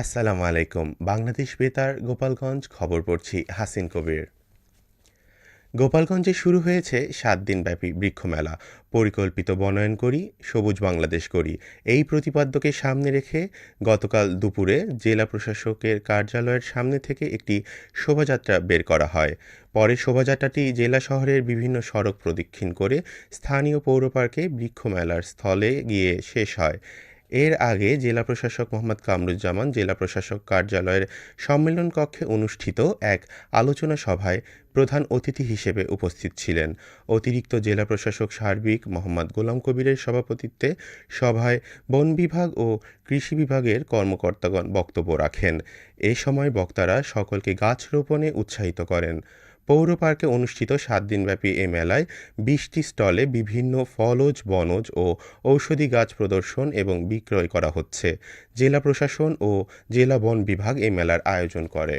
আসসালামু আলাইকুম। বাংলাদেশ বেতার, গোপালগঞ্জ, খবর পড়ছি হাসিন কবির। গোপালগঞ্জে শুরু হয়েছে সাত দিনব্যাপী বৃক্ষমেলা। পরিকল্পিত বনায়ন করি, সবুজ বাংলাদেশ করি এই প্রতিপাদ্যকে সামনে রেখে গতকাল দুপুরে জেলা প্রশাসকের কার্যালয়ের সামনে থেকে একটি শোভাযাত্রা বের করা হয়। পরে শোভাযাত্রাটি জেলা শহরের বিভিন্ন সড়ক প্রদক্ষিণ করে স্থানীয় পৌর পার্কে বৃক্ষমেলার স্থলে গিয়ে শেষ হয়। এর আগে জেলা প্রশাসক মোহাম্মদ কামরুজ্জামান জেলা প্রশাসক কার্যালয়ের সম্মেলন কক্ষে অনুষ্ঠিত এক আলোচনা সভায় প্রধান অতিথি হিসেবে উপস্থিত ছিলেন। অতিরিক্ত জেলা প্রশাসক সার্বিক মোহাম্মদ গোলাম কবিরের সভাপতিত্বে সভায় বন বিভাগ ও কৃষি বিভাগের কর্মকর্তাগণ বক্তব্য রাখেন। এ সময় বক্তারা সকলকে গাছ রোপণে উৎসাহিত করেন। পৌর পার্কে অনুষ্ঠিত সাত দিনব্যাপী এ মেলায় বিশটি স্টলে বিভিন্ন ফলজ, বনজ ও ঔষধি গাছ প্রদর্শন এবং বিক্রয় করা হচ্ছে। জেলা প্রশাসন ও জেলা বন বিভাগ এ মেলার আয়োজন করে।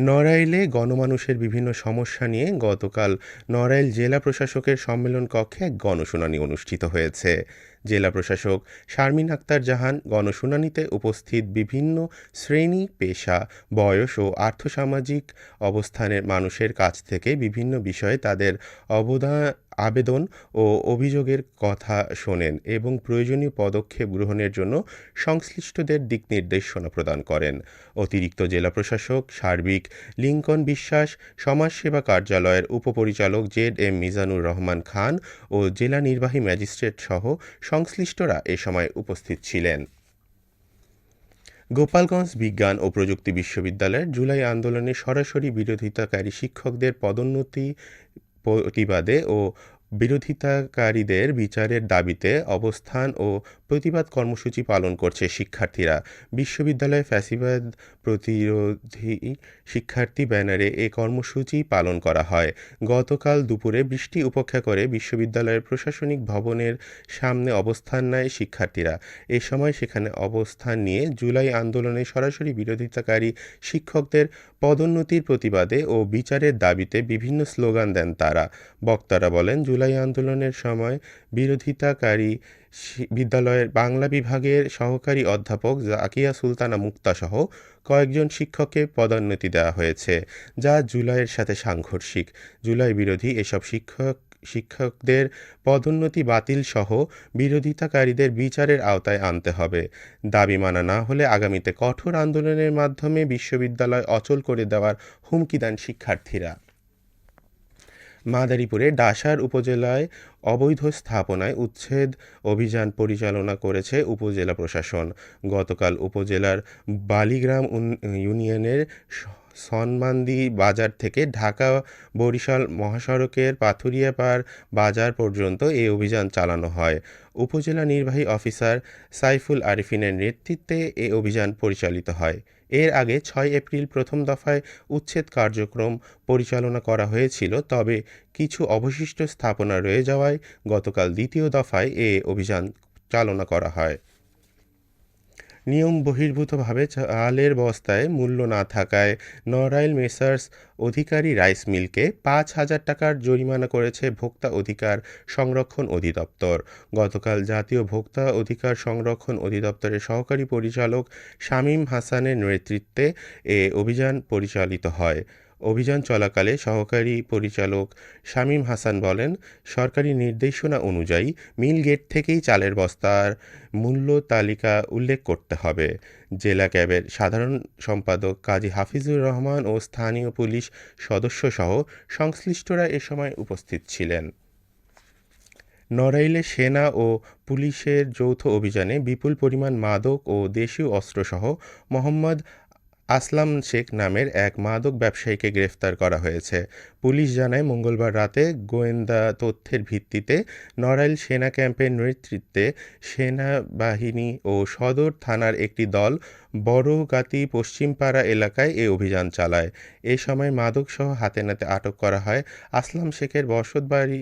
নড়াইলে গণমানুষের বিভিন্ন সমস্যা নিয়ে গতকাল নড়াইল জেলা প্রশাসকের সম্মেলন কক্ষে এক গণশুনানি অনুষ্ঠিত হয়েছে। জেলা প্রশাসক শারমিন আক্তার জাহান গণশুনানিতে উপস্থিত বিভিন্ন শ্রেণি, পেশা, বয়স ও আর্থসামাজিক অবস্থানের মানুষের কাছ থেকে বিভিন্ন বিষয়ে তাদের অবদা আবেদন ও অভিযোগের কথা শোনেন এবং প্রয়োজনীয় পদক্ষেপ গ্রহণের জন্য সংশ্লিষ্টদের দিক নির্দেশনা প্রদান করেন। অতিরিক্ত জেলা প্রশাসক সার্বিক লিঙ্কন বিশ্বাস, সমাজসেবা কার্যালয়ের উপপরিচালক জেড এম মিজানুর রহমান খান ও জেলা নির্বাহী ম্যাজিস্ট্রেট সহ সংশ্লিষ্টরা এ সময় উপস্থিত ছিলেন। গোপালগঞ্জ বিজ্ঞান ও প্রযুক্তি বিশ্ববিদ্যালয়ের জুলাই আন্দোলনে সরাসরি বিরোধিতাকারী শিক্ষকদের পদোন্নতি প্রতিবাদে ও বিরোধিতাকারীদের বিচারের দাবিতে অবস্থান ও প্রতিবাদ কর্মসূচি পালন করছে শিক্ষার্থীরা। বিশ্ববিদ্যালয়ে ফ্যাসিবাদ প্রতিরোধী শিক্ষার্থী ব্যানারে এ কর্মসূচি পালন করা হয়। গতকাল দুপুরে বৃষ্টি উপেক্ষা করে বিশ্ববিদ্যালয়ের প্রশাসনিক ভবনের সামনে অবস্থান নেয় শিক্ষার্থীরা। এ সময় সেখানে অবস্থান নিয়ে জুলাই আন্দোলনে সরাসরি বিরোধিতাকারী শিক্ষকদের পদোন্নতির প্রতিবাদে ও বিচারের দাবিতে বিভিন্ন স্লোগান দেন তারা। বক্তারা বলেন, জুলাই আন্দোলনের সময় বিরোধিতাকারী বিদ্যালয়ের বাংলা বিভাগের সহকারী অধ্যাপক জাকিয়া সুলতানা মুক্তাসহ কয়েকজন শিক্ষককে পদোন্নতি দেওয়া হয়েছে, যা জুলাইয়ের সাথে সাংঘর্ষিক। জুলাই বিরোধী এসব শিক্ষক, শিক্ষকদের পদোন্নতি বাতিল সহ বিরোধিতাকারীদের বিচারের আওতায় আনতে হবে। দাবি মানা না হলে আগামীতে কঠোর আন্দোলনের মাধ্যমে বিশ্ববিদ্যালয় অচল করে দেওয়ার হুমকি দেন শিক্ষার্থীরা। মাদারীপুরের ডাসার উপজেলায় অবৈধ স্থাপনায় উচ্ছেদ অভিযান পরিচালনা করেছে উপজেলা প্রশাসন। গতকাল উপজেলার বালিগ্রাম ইউনিয়নের সনমান্দি বাজার থেকে ঢাকা বরিশাল মহাসড়কের পাথুরিয়াপাড় বাজার পর্যন্ত এই অভিযান চালানো হয়। উপজেলা নির্বাহী অফিসার সাইফুল আরিফিনের নেতৃত্বে এ অভিযান পরিচালিত হয়। এর আগে ছয় এপ্রিল প্রথম দফায় উচ্ছেদ কার্যক্রম পরিচালনা করা হয়েছিল, তবে কিছু অবশিষ্ট স্থাপনা রয়ে যাওয়ায় গতকাল দ্বিতীয় দফায় এ অভিযান চালনা করা হয়। নিয়ম বহির্ভূতভাবে চালের বস্তায় মূল্য না থাকায় নরাইল মেসার্স অধিকারী রাইস মিলকে পাঁচ হাজার টাকার জরিমানা করেছে ভোক্তা অধিকার সংরক্ষণ অধিদপ্তর। গতকাল জাতীয় ভোক্তা অধিকার সংরক্ষণ অধিদপ্তরের সহকারী পরিচালক শামীম হাসানের নেতৃত্বে এ অভিযান পরিচালিত হয়। অভিযান চলাকালে সহকারী পরিচালক শামীম হাসান বলেন, সরকারি নির্দেশনা অনুযায়ী মিল গেট থেকেই চালের বস্তার মূল্য তালিকা উল্লেখ করতে হবে। জেলা ক্যাবের সাধারণ সম্পাদক কাজী হাফিজুর রহমান ও স্থানীয় পুলিশ সদস্যসহ সংশ্লিষ্টরা এ সময় উপস্থিত ছিলেন। নড়াইলে সেনা ও পুলিশের যৌথ অভিযানে বিপুল পরিমাণ মাদক ও দেশীয় অস্ত্রসহ মোহাম্মদ আসলাম শেখ নামের এক মাদক ব্যবসায়ীকে গ্রেফতার করা হয়েছে। পুলিশ জানায়, মঙ্গলবার রাতে গোয়েন্দা তথ্যের ভিত্তিতে নড়াইল সেনা ক্যাম্পের নেতৃত্বে সেনাবাহিনী ও সদর থানার একটি দল বড়গাতি পশ্চিমপাড়া এলাকায় এ অভিযান চালায়। এ সময় মাদকসহ হাতে নাতে আটক করা হয়। আসলাম শেখের বসতবাড়ি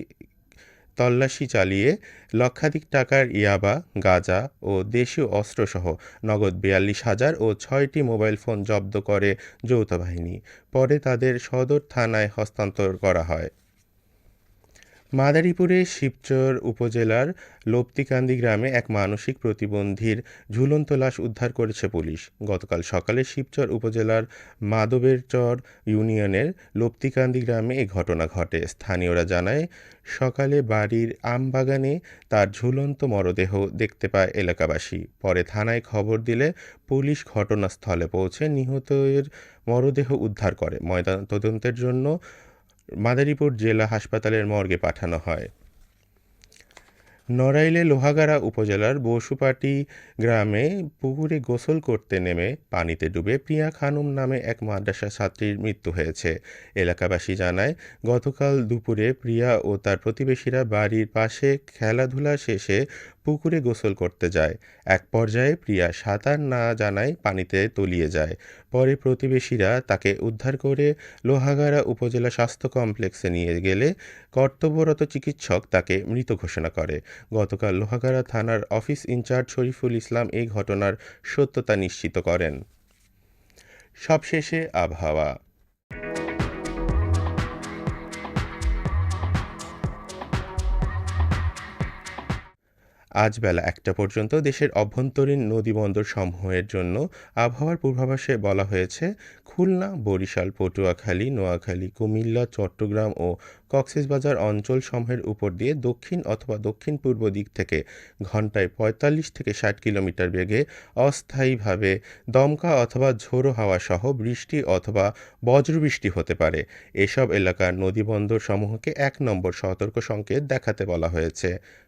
তল্লাশি চালিয়ে লক্ষাধিক টাকার ইয়াবা, গাঁজা ও দেশীয় অস্ত্রসহ নগদ বিয়াল্লিশ হাজার ও ছয়টি মোবাইল ফোন জব্দ করে যৌথ বাহিনী পরে তাদের সদর থানায় হস্তান্তর করা হয়। মাদারীপুরে শিবচর উপজেলার লপ্তিকান্দি গ্রামে এক মানসিক প্রতিবন্ধীর ঝুলন্ত লাশ উদ্ধার করেছে পুলিশ। গতকাল সকালে শিবচর উপজেলার মাদবেরচর ইউনিয়নের লপ্তিকান্দি গ্রামে এ ঘটনা ঘটে। স্থানীয়রা জানায়, সকালে বাড়ির আমবাগানে তার ঝুলন্ত মরদেহ দেখতে পায় এলাকাবাসী। পরে থানায় খবর দিলে পুলিশ ঘটনাস্থলে পৌঁছে নিহতের মরদেহ উদ্ধার করে। ময়দান তদন্তের জন্য মাদারীপুর জেলা হাসপাতালের মর্গে পাঠানো হয়। নড়াইলে লোহাগাড়া উপজেলার বসুপাটি গ্রামে পুকুরে গোসল করতে নেমে পানিতে ডুবে প্রিয়া খানুম নামে এক মাদ্রাসা ছাত্রীর মৃত্যু হয়েছে। এলাকাবাসী জানায়, গতকাল দুপুরে প্রিয়া ও তার প্রতিবেশীরা বাড়ির পাশে খেলাধুলা শেষে পুকুরে গোসল করতে যায়। এক পর্যায়ে প্রিয়া সাঁতার না জানায় পানিতে তলিয়ে যায়। পরে প্রতিবেশীরা তাকে উদ্ধার করে লোহাগাড়া উপজেলা স্বাস্থ্য কমপ্লেক্সে নিয়ে গেলে কর্তব্যরত চিকিৎসক তাকে মৃত ঘোষণা করে। গতকাল লোহাগাড়া থানার অফিস ইনচার্জ শরীফুল ইসলাম এই ঘটনার সত্যতা নিশ্চিত করেন। সবশেষে আবহাওয়া। আজ বেলা একটা পর্যন্ত দেশের অভ্যন্তরীণ নদীবন্দর সমূহের জন্য আবহাওয়ার পূর্বাভাসে বলা হয়েছে, খুলনা, বরিশাল, পটুয়াখালী, নোয়াখালী, কুমিল্লা, চট্টগ্রাম ও কক্সবাজার অঞ্চলসমূহের উপর দিয়ে দক্ষিণ অথবা দক্ষিণ পূর্ব দিক থেকে ঘন্টায় পঁয়তাল্লিশ থেকে ষাট কিলোমিটার বেগে অস্থায়ীভাবে দমকা অথবা ঝোড়ো হাওয়া সহ বৃষ্টি অথবা বজ্রবৃষ্টি হতে পারে। এসব এলাকার নদীবন্দর সমূহকে এক নম্বর সতর্ক সংকেত দেখাতে বলা হয়েছে।